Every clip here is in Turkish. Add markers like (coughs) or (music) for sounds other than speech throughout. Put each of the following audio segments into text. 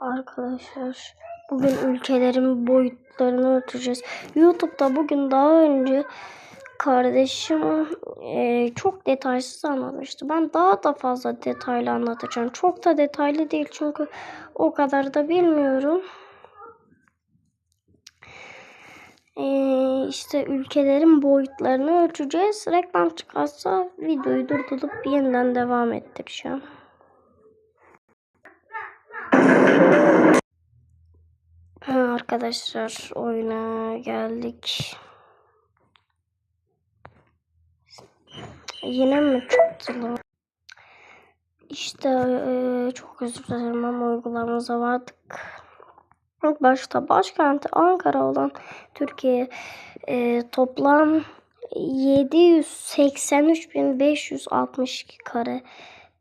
Arkadaşlar bugün ülkelerin boyutlarını ölçeceğiz. YouTube'da bugün daha önce kardeşim e, çok detaysız anlatmıştı. Ben daha da fazla detaylı anlatacağım. Çok da detaylı değil çünkü o kadar da bilmiyorum. E, işte ülkelerin boyutlarını ölçeceğiz. Reklam çıkarsa videoyu durdurup yeniden devam ettireceğim. Arkadaşlar oyuna geldik. Yine mi çıktı lan? İşte eee, çok özür dilerim ama uygulamamıza vardık. İlk başta başkenti Ankara olan Türkiye eee, toplam 783.562 kare.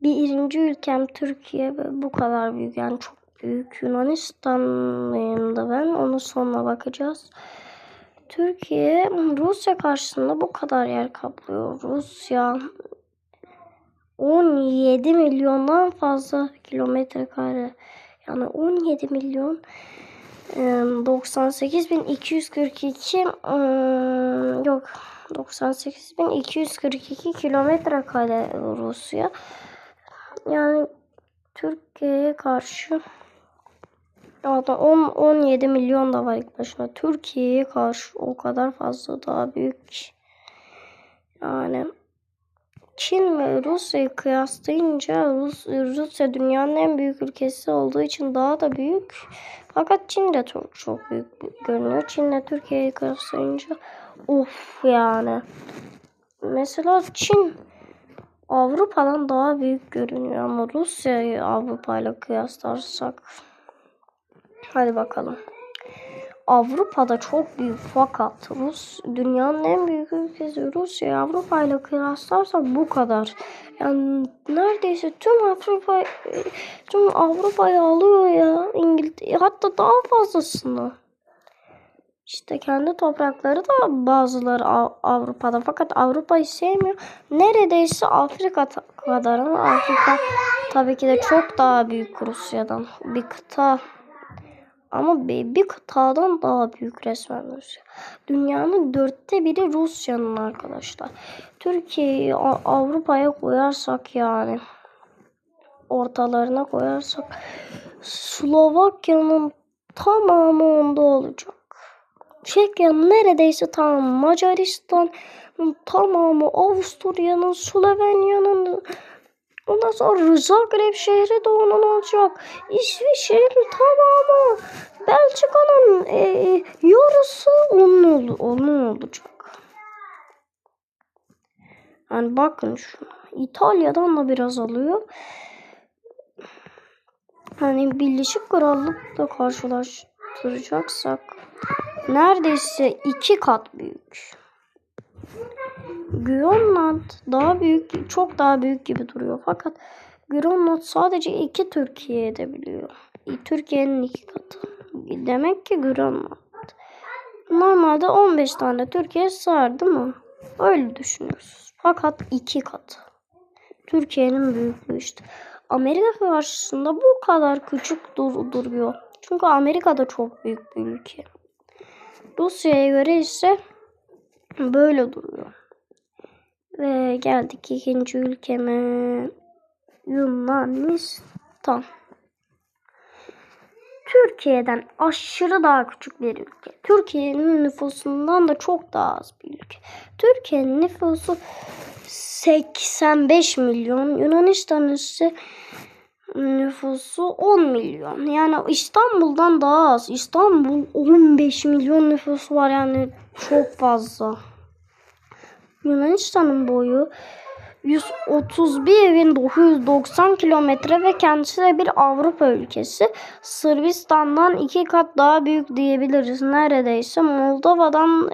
Birinci ülkem Türkiye ve bu kadar büyük yani çok büyük. Yunanistan'dayım da ben onun sonuna bakacağız. Türkiye Rusya karşısında bu kadar yer kaplıyor. Rusya 17 milyondan fazla kilometre kare. Yani 17 milyon e, 98.242 e, yok 98.242 kilometre kare Rusya. Yani Türkiye'ye karşı Hatta 10 17 milyon da var ilk başına. Türkiye'ye karşı o kadar fazla daha büyük. Yani Çin ve Rusya'yı kıyaslayınca Rus, Rusya dünyanın en büyük ülkesi olduğu için daha da büyük. Fakat Çin de çok çok büyük görünüyor. Çin'le Türkiye'yi kıyaslayınca of yani. Mesela Çin Avrupa'dan daha büyük görünüyor ama Rusya'yı Avrupa ile kıyaslarsak hadi bakalım. Avrupa'da çok büyük fakat Rus dünyanın en büyük ülkesi Rusya Avrupa ile kıyaslarsak bu kadar. Yani neredeyse tüm Avrupa tüm Avrupa'yı alıyor ya İngiltere hatta daha fazlasını. İşte kendi toprakları da bazıları Av- Avrupa'da fakat Avrupa'yı sevmiyor. Neredeyse Afrika kadar ama Afrika tabii ki de çok daha büyük Rusya'dan. Bir kıta ama bir, kıtadan daha büyük resmen Rusya. Dünyanın dörtte biri Rusya'nın arkadaşlar. Türkiye'yi Avrupa'ya koyarsak yani ortalarına koyarsak Slovakya'nın tamamı onda olacak. Çekya'nın neredeyse tamamı Macaristan'ın tamamı Avusturya'nın Slovenya'nın Ondan sonra Zagreb şehri onun olacak. İsviçre'nin tamamı. Belçika'nın e, yarısı onun, onun olacak. Yani bakın şuna. İtalya'dan da biraz alıyor. Hani Birleşik Krallık'la karşılaştıracaksak neredeyse iki kat büyük. Grönland daha büyük, çok daha büyük gibi duruyor. Fakat Grönland sadece iki Türkiye edebiliyor. Türkiye'nin iki katı. Demek ki Grönland. Normalde 15 tane Türkiye sığar değil mi? Öyle düşünüyoruz. Fakat iki katı. Türkiye'nin büyüklüğü işte. Amerika karşısında bu kadar küçük dur duruyor. Çünkü Amerika da çok büyük bir ülke. Rusya'ya göre ise böyle duruyor. Ve geldik ikinci ülkeme. Yunanistan. Türkiye'den aşırı daha küçük bir ülke. Türkiye'nin nüfusundan da çok daha az bir ülke. Türkiye'nin nüfusu 85 milyon. Yunanistan ise nüfusu 10 milyon. Yani İstanbul'dan daha az. İstanbul 15 milyon nüfusu var yani çok fazla. Yunanistan'ın boyu 131.990 kilometre ve kendisi de bir Avrupa ülkesi. Sırbistan'dan iki kat daha büyük diyebiliriz neredeyse. Moldova'dan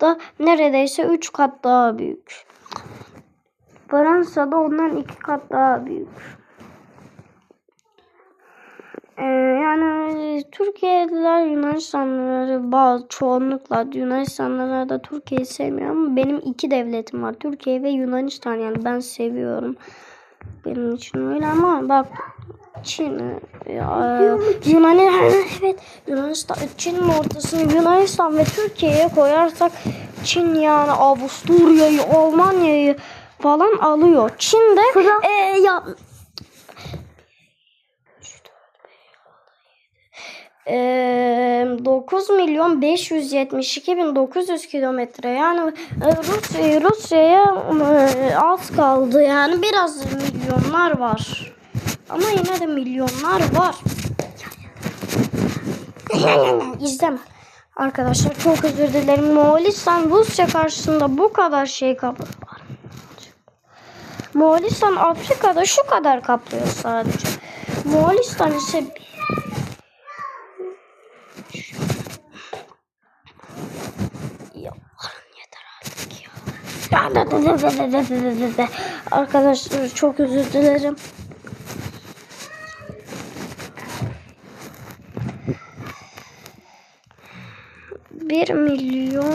da neredeyse üç kat daha büyük. Fransa'da ondan iki kat daha büyük. Ee, yani Türkiye'liler Yunanistanlıları bazı çoğunlukla Yunanistanlılar da Türkiye'yi sevmiyor ama benim iki devletim var. Türkiye ve Yunanistan yani ben seviyorum. Benim için öyle ama bak Çin, e, Yunan, evet Yunanistan, Çin'in ortasını Yunanistan ve Türkiye'ye koyarsak Çin yani Avusturya'yı, Almanya'yı falan alıyor. Çin de e, ya Eee, 9 milyon 572 bin 900 kilometre. Yani e, Rusya Rusya'ya e, az kaldı. Yani biraz milyonlar var. Ama yine de milyonlar var. (laughs) İzleme. Arkadaşlar çok özür dilerim. Moğolistan Rusya karşısında bu kadar şey kaplıyor Moğolistan Afrika'da şu kadar kaplıyor sadece. Moğolistan ise (laughs) Arkadaşlar çok özür dilerim. Bir milyon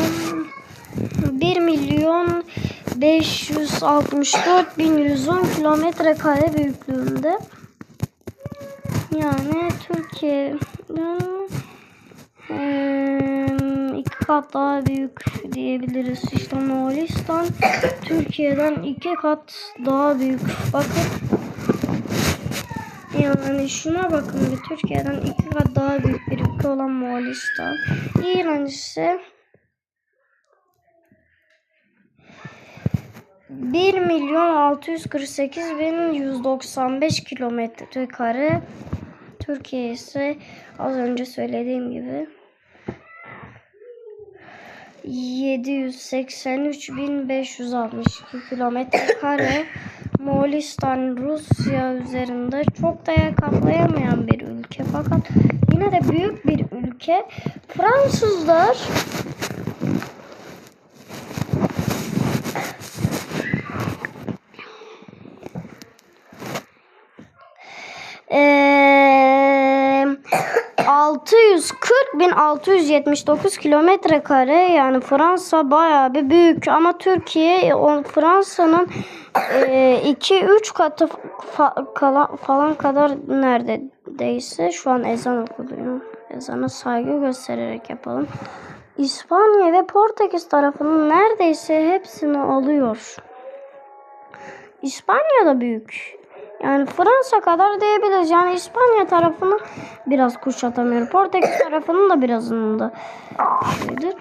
bir milyon 564 bin 110 kilometre kare büyüklüğünde. Yani Türkiye'den eee, iki kat daha büyük diyebiliriz. İşte Moğolistan (coughs) Türkiye'den iki kat daha büyük. Bakın. Yani şuna bakın bir Türkiye'den iki kat daha büyük bir ülke olan Moğolistan. İran ise 1 milyon 648 bin 195 kilometre kare. Türkiye ise az önce söylediğim gibi 783.562 kilometre kare. (coughs) Moğolistan Rusya üzerinde çok da yer kaplayamayan bir ülke fakat yine de büyük bir ülke. Fransızlar 640 bin 679 kilometre kare yani Fransa bayağı bir büyük ama Türkiye o Fransa'nın 2-3 katı fa- kala- falan kadar neredeyse şu an ezan okunuyor. Ezana saygı göstererek yapalım. İspanya ve Portekiz tarafının neredeyse hepsini alıyor. İspanya da büyük. Yani Fransa kadar diyebiliriz. Yani İspanya tarafını biraz kuşatamıyor. Portekiz (coughs) tarafının da birazının da şeydir.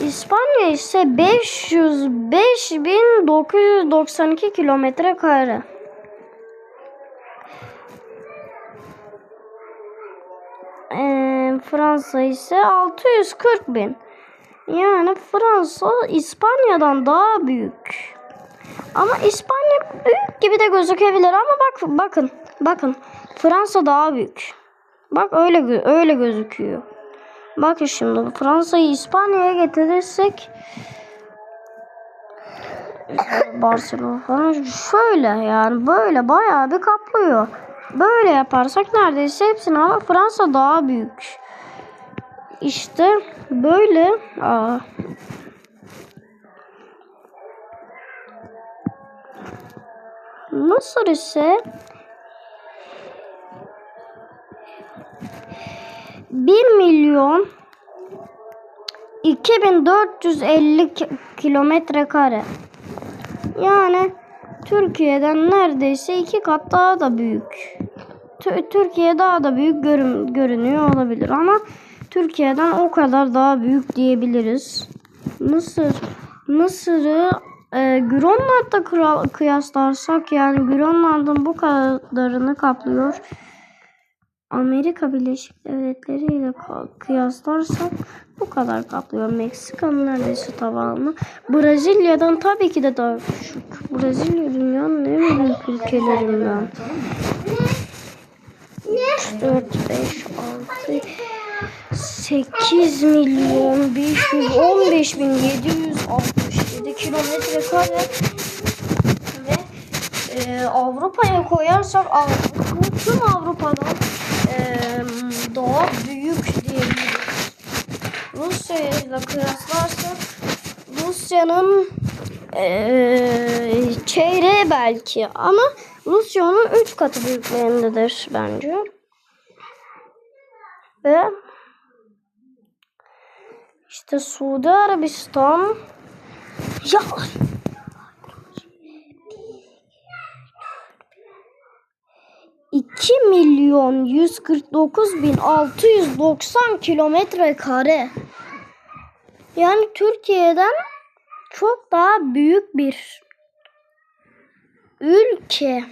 İspanya ise 505.992 kilometre kare. Ee, Fransa ise 640 bin. Yani Fransa İspanya'dan daha büyük. Ama İspanya büyük gibi de gözükebilir ama bak bakın bakın Fransa daha büyük. Bak öyle öyle gözüküyor. Bakın şimdi Fransa'yı İspanya'ya getirirsek (laughs) Barcelona falan şöyle yani böyle bayağı bir kaplıyor. Böyle yaparsak neredeyse hepsini ama Fransa daha büyük. İşte böyle aa, Mısır ise 1 milyon 2450 ki- kilometre kare. Yani Türkiye'den neredeyse iki kat daha da büyük. Tü- Türkiye daha da büyük görün- görünüyor olabilir ama Türkiye'den o kadar daha büyük diyebiliriz. Mısır Mısır'ı e, Grönland'da kıyaslarsak yani Grönland'ın bu kadarını kaplıyor. Amerika Birleşik Devletleri ile kıyaslarsak bu kadar kaplıyor. Meksika'nın neredeyse tamamı. Brezilya'dan tabii ki de daha küçük. Brezilya dünyanın en büyük ülkelerinden. 3, 4, 5, 6, 8 milyon 515 bin 767 kilometre kare ve e, Avrupa'ya koyarsak Avrupa, tüm Avrupa'dan e, daha büyük diyebiliriz. Rusya ile kıyaslarsak Rusya'nın e, çeyreği belki ama Rusya onun 3 katı büyüklüğündedir bence. Ve işte Suudi Arabistan ya 2 milyon 149 bin 690 kilometre kare. Yani Türkiye'den çok daha büyük bir ülke.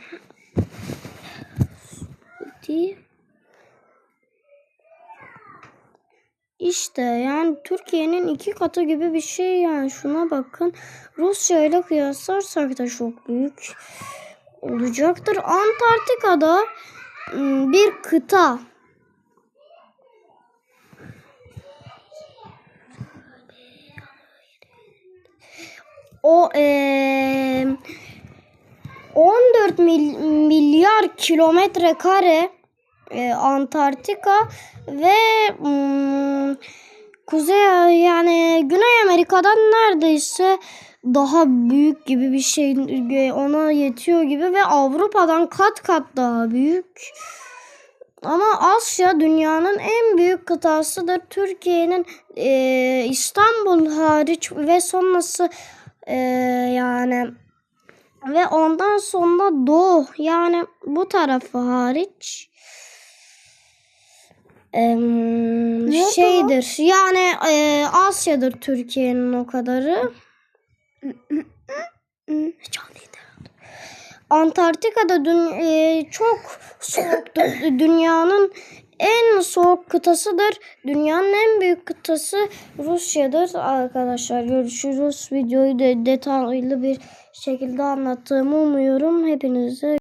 Değil. İşte yani Türkiye'nin iki katı gibi bir şey yani şuna bakın. Rusya ile kıyaslarsak da çok büyük olacaktır. Antarktika'da ım, bir kıta. O eee 14 mil- milyar kilometre kare e, Antarktika ve mm, Kuzey yani Güney Amerika'dan neredeyse daha büyük gibi bir şey e, ona yetiyor gibi ve Avrupa'dan kat kat daha büyük. Ama Asya dünyanın en büyük kıtasıdır. Türkiye'nin e, İstanbul hariç ve sonrası e, yani ve ondan sonra Doğu yani bu tarafı hariç Nerede şeydir. Yani e, Asya'dır Türkiye'nin o kadarı. Antarktika'da dün, e, çok soğuktur. Dünyanın en soğuk kıtasıdır. Dünyanın en büyük kıtası Rusya'dır. Arkadaşlar görüşürüz. Videoyu da detaylı bir şekilde anlattığımı umuyorum. Hepinize